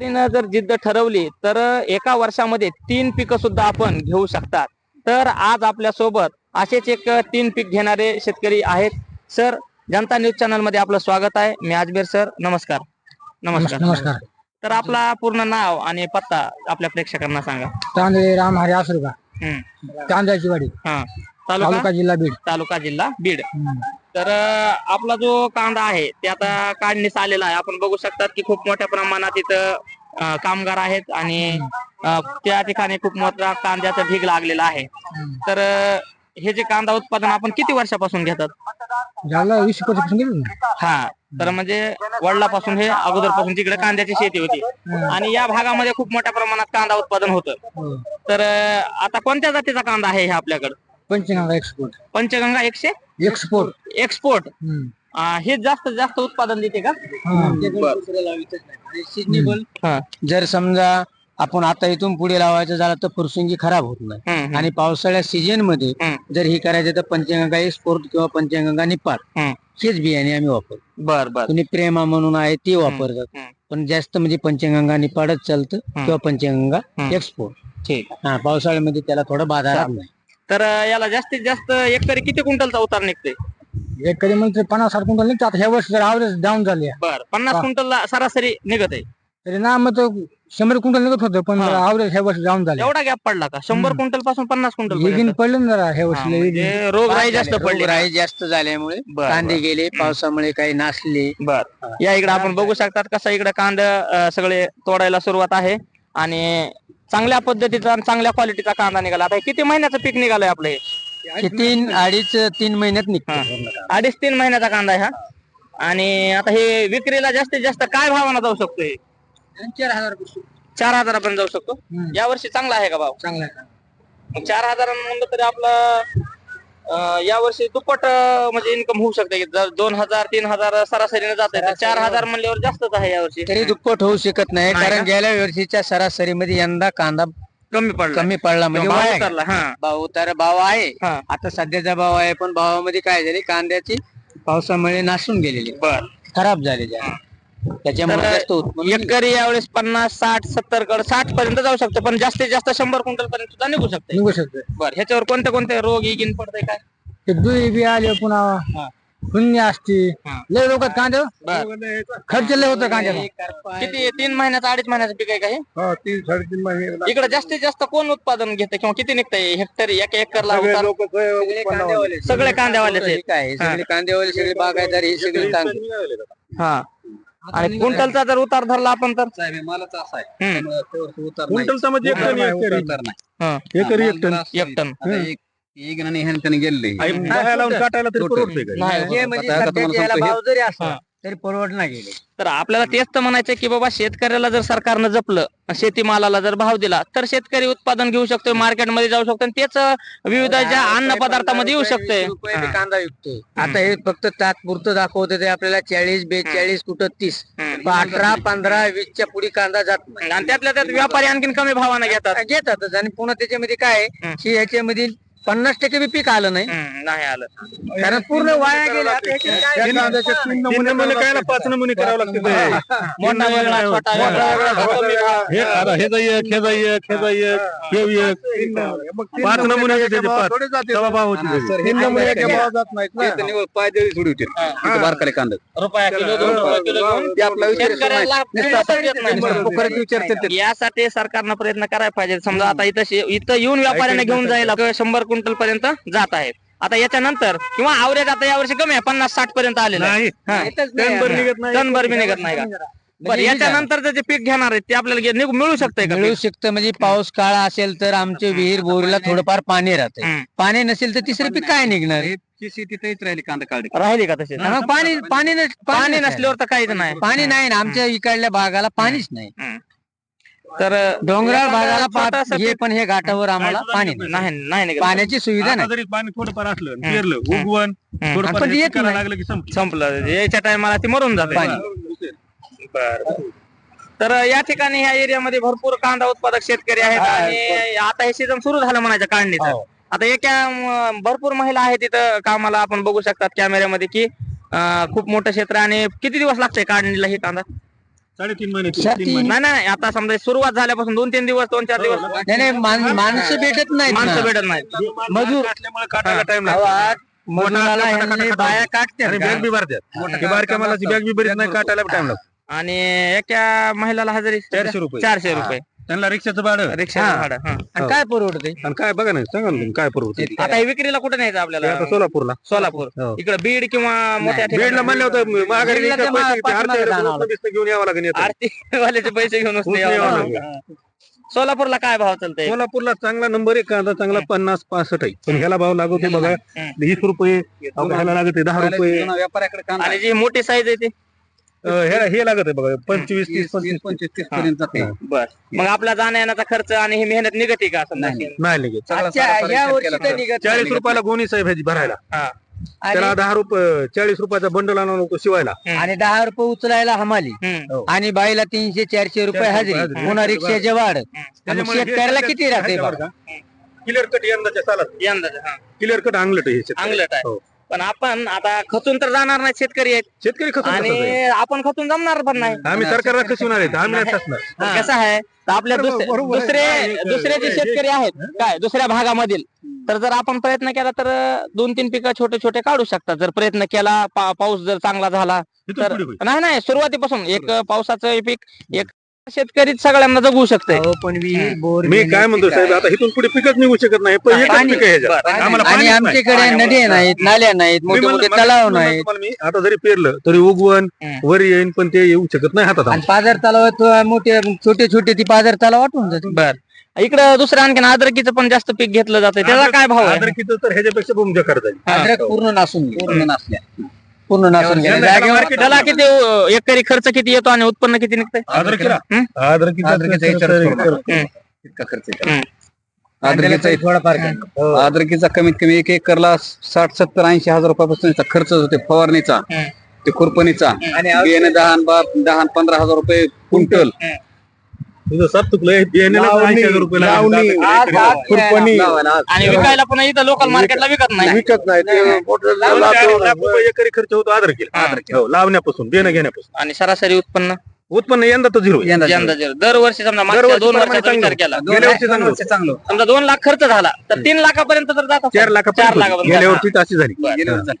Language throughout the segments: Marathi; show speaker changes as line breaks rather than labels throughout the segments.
जर जिद्द ठरवली तर एका वर्षामध्ये तीन पिकं सुद्धा आपण घेऊ शकतात. तर आज आपल्यासोबत असेच एक तीन पीक घेणारे शेतकरी आहेत. सर जनता न्यूज चॅनलमध्ये आपलं स्वागत आहे. मी आजबेर सर नमस्कार. नमस्कार
नमस्कार.
तर आपला पूर्ण नाव आणि पत्ता आपल्या प्रेक्षकांना सांगा.
तांदळे राम हरे
हम्म.
तांदळाची वाडी.
हा. तालुका?
तालुका जिल्हा बीड.
तालुका जिल्हा बीड. तर आपला जो कांदा आहे ते आता काढणीस आलेला आहे. आपण बघू शकतात की खूप मोठ्या प्रमाणात इथं कामगार आहेत आणि त्या ठिकाणी खूप मोठा कांद्याचा ढीग लागलेला आहे. तर हे जे कांदा उत्पादन आपण किती वर्षापासून घेतात?
झालं वीस वर्षापासून
हा. तर म्हणजे वडिलापासून हे अगोदरपासून तिकडे कांद्याची शेती होती. आणि या भागामध्ये खूप मोठ्या प्रमाणात कांदा उत्पादन होतं.
हो.
तर आता कोणत्या जातीचा कांदा आहे हे आपल्याकडे?
पंचगंगा एक्सपोर्ट
पंचगंगा एकशे?
एक्सपोर्ट
एक्सपोर्ट हे जास्त जास्त उत्पादन देते का? हा.
जर समजा आपण आता इथून पुढे लावायचं झालं तर फुरसुंगी खराब होत नाही.
हम्म, हम्म,
आणि पावसाळ्या सीजनमध्ये
हम्म.
जर हे करायचं तर पंचगंगा एक्सपोर्ट किंवा पंचगंगा निपात.
हम्म.
हेच बियाणे आम्ही वापरतो.
बर बर.
कुणी प्रेमा म्हणून आहे ते वापरतात.
हम्म.
पण जास्त म्हणजे पंचगंगा निपाडच चालतं किंवा पंचगंगा
हम्म.
एक्सपोर्ट
ठीक.
हा पावसाळ्यामध्ये त्याला थोडा बाधा राहत नाही.
तर याला जास्तीत जास्त एकरी किती क्विंटलचा उतार निघते
एक कधी म्हणजे पन्नास साठ क्विंटल निघतात ह्या वर्षी जर आवरेज डाऊन झाली आहे.
बर पन्नास क्विंटल सरासरी निघत आहे
तरी ना मग तो शंभर क्विंटल निघत होतं पण
हा.
आवरेज ह्या वर्षी डाऊन झाले
एवढा गॅप पडला का? शंभर. क्विंटलपासून पन्नास क्विंटल पर्यंत?
पडलं ना जरा ह्या
हा,
वर्षी
म्हणजे रोगराई जास्त पडली
राई जास्त झाल्यामुळे
बर,
कांदे
बर.
गेले पावसामुळे काही नासले.
बर. या इकडे आपण बघू शकतात कसं इकडे कांद अं, सगळे तोडायला सुरुवात आहे. आणि चांगल्या पद्धतीचा आणि चांगल्या क्वालिटीचा कांदा निघाला. आता हे किती महिन्याचं पीक निघालंय आपलं हे?
हे तीन अडीच तीन महिन्यात निघतो
हा. अडीच तीन महिन्याचा कांदा आहे हा. आणि आता हे विक्रीला जास्तीत जास्त काय भावानं जाऊ शकतो हे
चार हजार
चार हजारापर्यंत जाऊ शकतो?
हम्म.
या वर्षी चांगला आहे का भाव?
चांगला
मग चार हजार म्हणलं तरी आपलं या वर्षी दुप्पट अं, म्हणजे इन्कम होऊ शकते की जर दोन हजार तीन हजार सरासरीने जात आहे तर चार हजार म्हणल्यावर जास्तच आहे या वर्षी.
तरी दुप्पट होऊ शकत नाही
नाही
कारण? गेल्या वर्षीच्या सरासरीमध्ये यंदा कांदा
कमी पडला.
कमी पडला म्हणजे
भाव
वाया गेला.
उतरला हा.
भाव उतार भाव आहे.
हा.
आता सध्याचा भाव आहे पण भावामध्ये काय झाले कांद्याची पावसामुळे नासून गेलेली.
बर.
खराब झालेली आहे. त्याच्यामुळे
तर
जास्त उत्पन्न
एकरी यावेळेस पन्नास साठ सत्तर कड साठ पर्यंत जाऊ शकते पण जास्तीत जास्त शंभर क्विंटल पर्यंत सुद्धा निघू शकते.
निघू शकते.
बर ह्याच्यावर कोणते कोणते रोग इगिन पडतंय काय?
ते दुई बी आले पुन्हा शून्य असते.
हा.
लय लोक कांदे हो. खर्च लय होतं कांद्याला.
किती तीन महिन्याचं अडीच महिन्याचं पीक आहे का हे?
तीन साडेतीन महिने
इकडे जास्तीत जास्त कोण उत्पादन घेते किंवा किती निघतंय? हेक्टरी एक एकरला
सगळे
उतार- सगळे कांद्यावालेच आहेत.
काय सगळे कांदेवाले सगळे बागायदार हे सगळे
हा. आणि क्विंटलचा जर उतार धरला आपण तर?
मालाच असा आहे.
हम्म,
क्विंटलचा म्हणजे एक टन.
हा,
एकरी एक टन.
एक टन.
एक आणि ह्याने त्याने गेले
आई बाया लावून काटायला तरी?
नाही
हे म्हणजे
आता- आता
सध्याचे
तुम्हाला
याला
सांगतो
भाव जरी असला
हा.
तरी परवडणार गेले.
तर आपल्याला तेच तर म्हणायचं की बाबा शेतकऱ्याला जर सरकारनं जपलं शेतीमालाला जर भाव दिला तर शेतकरी उत्पादन घेऊ शकतोय मार्केटमध्ये जाऊ शकतो आणि तेच विविध ज्या अन्न पदार्थामध्ये येऊ शकते
कांदा विकतोय. आता हे फक्त तात्पुरतं दाखवते ते आपल्याला चाळीस बेचाळीस कुठं तीस. अठरा पंधरा वीसच्या पुढे कांदा जात नाही.
आणि त्यातल्या त्यात व्यापारी आणखीन कमी भावाने घेतात.
घेतातच. आणि पुन्हा त्याच्यामध्ये काय. की ह्याच्यामध्ये पन्नास टक्के बी पीक आलं नाही.
हम्म, नाही आलं.
कारण पूर्ण वाया गेले आता ह्याच्यात काय
तीन नमुने कायला पाच नमुने करावे लागते
मोठा वेगळा छोटा वेगळा कमी भाव.
हे आता हे जाई एक हे जाई एक हे जाई एक हे बी एक पाच नमुने त्याचे पाच. तेव्हा भाव होते तीन नमुने एका भावात जात नाहीत ना.
पाय देवी सोडी होते तिथे बारकाले कांदा.
रुपया किलो दोन रुपये किलो घेऊन
ते आपला विचार
शेतकऱ्याला पुरवठा येत नाही.
पोखरीत विचार करते
यासाठी सरकारनं प्रयत्न करायला पाहिजे. समजा आता इथं शे- इथं येऊन व्यापाऱ्याने घेऊन जायला शंभर क्विंटल पर्यंत जात आहेत. आता याच्यानंतर किंवा आवरेज आता यावर्षी कमी आहे पन्नास साठ पर्यंत आलेलं आहे.
नाही
हा.
येतच नाही.
टनभर निघत नाही.
टनभर बी निघत नाही का? बरं
म्हणजे
याच्यानंतर जे पीक घेणार आहेत ते आपल्याला घे- निघू- मिळू शकतंय का
मिळू
पीक?
शकतं. म्हणजे पाऊस काळा असेल तर आमचे विहीर बोरीला थोडंफार पाणी राहते
हम्म.
पाणी नसेल तर तिसरं पीक काय निघणार?
शेती राहिली कांदा काढली.
राहिली का तसे
पाणी पाणी नस-
पाणी
नसल्यावर
नसल्यावर तर काहीच नाही.
पाणी नाही ना आमच्या इकडल्या भागाला पाणीच नाही.
हम्म. तर
डोंगराळ भागाला पा-
छोटासा
हे
पीक-
पण हे घाटावर आम्हाला पाणी नाही.
नाही नाही.
पाण्याची सुविधा
आता
नाही
जरी पाणी थोडंफार असलं पेरलं उगवण
हम्म.
थोडंफार
पण
हे
येत
पिकाला
नाही.
लागलं की संपलं
संपलं याच्या टायमाला ती मरून जाते
पाणी.
बर तर या ठिकाणी ह्या एरियामध्ये भरपूर कांदा उत्पादक शेतकरी आहेत आणि आता हे सीझन सुरू झालं म्हणायचं काढणीचं
हो.
आता एका म, भरपूर महिला आहेत तिथं कामाला आपण बघू शकतात कॅमेऱ्यामध्ये की अं, खूप मोठं क्षेत्र आहे आणि किती दिवस लागतंय काढणीला हे कांदा
साडेतीन महिने तीन-
सा-
तीन
तीन-
महिने.
नाही नाही आता समजा सुरुवात झाल्यापासून दोन तीन दिवस दोन चार दिवस.
नाही नाही मान- माणसं भेटत नाहीत.
माणसं. भेटत नाही
मजूर
असल्यामुळे काटायला टाइम
अहो,
लागतो.
आज मजुराला ह्यांनी बाया काटतात
आणि बॅग बी भरतात ते बारक्या मालाची बॅग बी भरीत नाही काटायला टाइम लागतो.
आणि एका महिलाला हजेरी
चारशे रुपये.
चारशे रुपये.
त्यांना रिक्षाचं भाडं
रिक्षा. भाडं हा.
आणि काय परवडते
आणि काय बघा ना सांगा ना तुम्ही काय परवडते ते
आता हे विक्रीला कुठे न्यायचं आपल्याला
आता सोलापूरला
सोलापूर
हो.
इकडे बीड किंवा मोठ्या
बीडला म्हणलं होतं माघारी
बीडला ते मा-? पाठीमागे
घेऊन यावं लागेल येतं.
आरती वाल्याचे पैसे घेऊन
ऊस
यावं
न्यावं
लागेल.
लागेल.
सोलापूरला काय भाव चालतंय
सोलापूरला चांगला नंबर एक कांदा चांगला पन्नास पासष्ट आहे पण ह्याला भाव लागतो बघा
हम्म.
वीस रुपये अहो, ह्याला लागत दहा रुपये
व्यापाऱ्याकडे
आणि जी मोठी साईज आहे ती
ह्याला हे लागत आहे बघा पंचवीस तीस
वीस
पंचवीस
पंचवीस तीस पर्यंत जाते
बर मग आपला जाण्या येण्याचा खर्च आणि ही मेहनत निघते का समजा
नाही.
लगेच
या वर्षी तर. निघत
चाळीस. रुपयाला गोणी साहेब ह्याची भरायला
हा.
त्याला
आणि-
दहा रुपये चाळीस रुपयाचा बंडल आणून नको शिवायला
आणि दहा रुपये उचलायला हमाली
हम्म.
आणि बाईला तीनशे चारशे रुपये हजेरी. पुन्हा रिक्षाचे वाढ आणि
हे
शेतकऱ्याला किती राहते?
क्लिअर कट यंदाच्या सालात
यंदाचं, हा.
क्लिअर कट अंगलट आहे हे.
अंगलट आहे
हो.
पण आपण आता खचून तर जाणार नाही शेतकरी आहेत.
शेतकरी खचून
आणि
आहे.
आपण खचून जमणार पण नाही.
आम्ही सरकारला खचवणार आहेत आम्ही नाही खचणार.
पण कसं आहे तर आपल्या
बरोबर,
दुसरे
बरोबर. आहे.
दुसरे जे
हे-
शेतकरी आहेत काय दुसऱ्या भागामधील तर जर आपण प्रयत्न केला तर दोन तीन पिकं छोटे छोटे काढू शकतात. जर प्रयत्न केला पा- पाऊस जर चांगला झाला
इथून
तर
पुढे होईल.
नाही नाही सुरुवातीपासून एक पावसाचं पीक एक शेतकरी सगळ्यांना जगू शकते
अहो, पण विहीर बोर
मी काय म्हणतो साहेब आता इथून पुढे पिकच निघू शकत नाही पण एकच
पाणी-
पीक आहे ह्याच्यात.
बरं.
आम्हाला
आणि
पाणीच नाही.
आमच्याकडे नद्या नाहीत नाल्या नाहीत
मी
मोठे
म्हणलं-
मोठे
मला-
तलाव
म्हणलं
नाहीत
तुम्हाला मी आता जरी पेरलं तरी उगवण
हम्म.
वर येईन पण ते येऊ शकत नाही हातात
आणि पाजार तलावात मोठे छोटे छोटे ती पाजार तलाव वाटून जाते
बर इकडं दुसरं आणखीन अद्रकीचं पण जास्त पीक घेतलं जातं त्याचा काय भाव आहे
अद्रकीचं तर ह्याच्यापेक्षा भूमिका करता येईल.
अद्रक पूर्ण नासून.
पूर्ण नसल्या
पूर्ण नासून गेलं. जागेवर
त्याला किती अं, एकरी खर्च किती येतो आणि उत्पन्न किती निघतंय?
अद्रकीला
हम्म?
अद्रकीचा
अद्रकीचा
तर-
विचारच करू
तर-
नका. इतका खर्च येतो.
हम्म.
अद्रकीचा
थोडाफार
हो.
अद्रकीचा कमीत कमी एक एकरला साठ सत्तर ऐंशी हजार रुपयापासून याचा खर्च होते फवारणीचा
हम्म.
ते खुरपणीचा.
आणि
बियाणे दहा बार दहा पंधरा हजार रुपये क्विंटल
तुझं सात चुकलंय बियाण्याला
लावणी,
ऐंशी हजार रुपये लागले.
लावणी, आज- आज
खुरपणी.
लावायला आज.
आणि विकायला पण इथं लोकल मार्केटला विकत नाही
विकत नाही ते मोठं
लावणी
लाख-
आहे.
लाख रुपये एकरी खर्च होतो अद्रकीला हो, लावण्यापासून बियाणं घेण्यापासून
आणि सरासरी उत्पन्न
उत्पन्न यंदा तर झिरो आहे.
यंदा
जर- दरवर्षी समजा मागच्या दोन वर्षाचा विचार
चांगलं.
केला
गेल्या वर्षी चांगलं.
समजा दोन लाख खर्च झाला तर तीन लाखापर्यंत तर जात असेल.
चार लाख
चार लाखापर्यंत
गेल्या. वर्षी अशी झालं.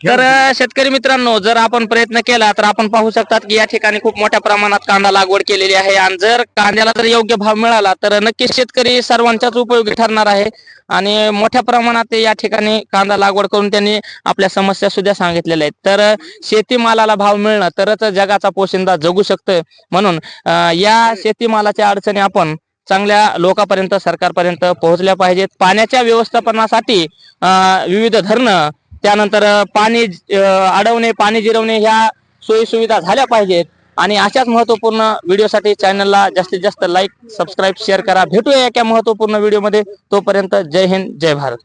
तर शेतकरी मित्रांनो जर आपण प्रयत्न केला तर आपण पाहू शकतात की या ठिकाणी खूप मोठ्या प्रमाणात कांदा लागवड केलेली आहे. आणि जर कांद्याला जर योग्य भाव मिळाला तर नक्कीच शेतकरी सर्वांच्याच उपयोगी ठरणार आहे. आणि मोठ्या प्रमाणात या ठिकाणी कांदा लागवड करून त्यांनी आपल्या समस्या सुद्धा सांगितलेल्या आहेत. तर शेतीमालाला भाव मिळणं तरच जगाचा पोशिंदा जगू शकतोय. म्हणून या शेतीमालाच्या अडचणी आपण चांगल्या लोकांपर्यंत सरकारपर्यंत पोहोचल्या पाहिजेत. पाण्याच्या व्यवस्थापनासाठी विविध धरणं त्यानंतर पाणी अडवणे पाणी जिरवणे ह्या सोयी सुविधा झाल्या पाहिजेत. आणि अशाच महत्त्वपूर्ण व्हिडिओसाठी चॅनलला जास्तीत जास्त लाईक सबस्क्राईब शेअर करा. भेटूया एका महत्त्वपूर्ण व्हिडिओमध्ये. तोपर्यंत जय हिंद जय भारत.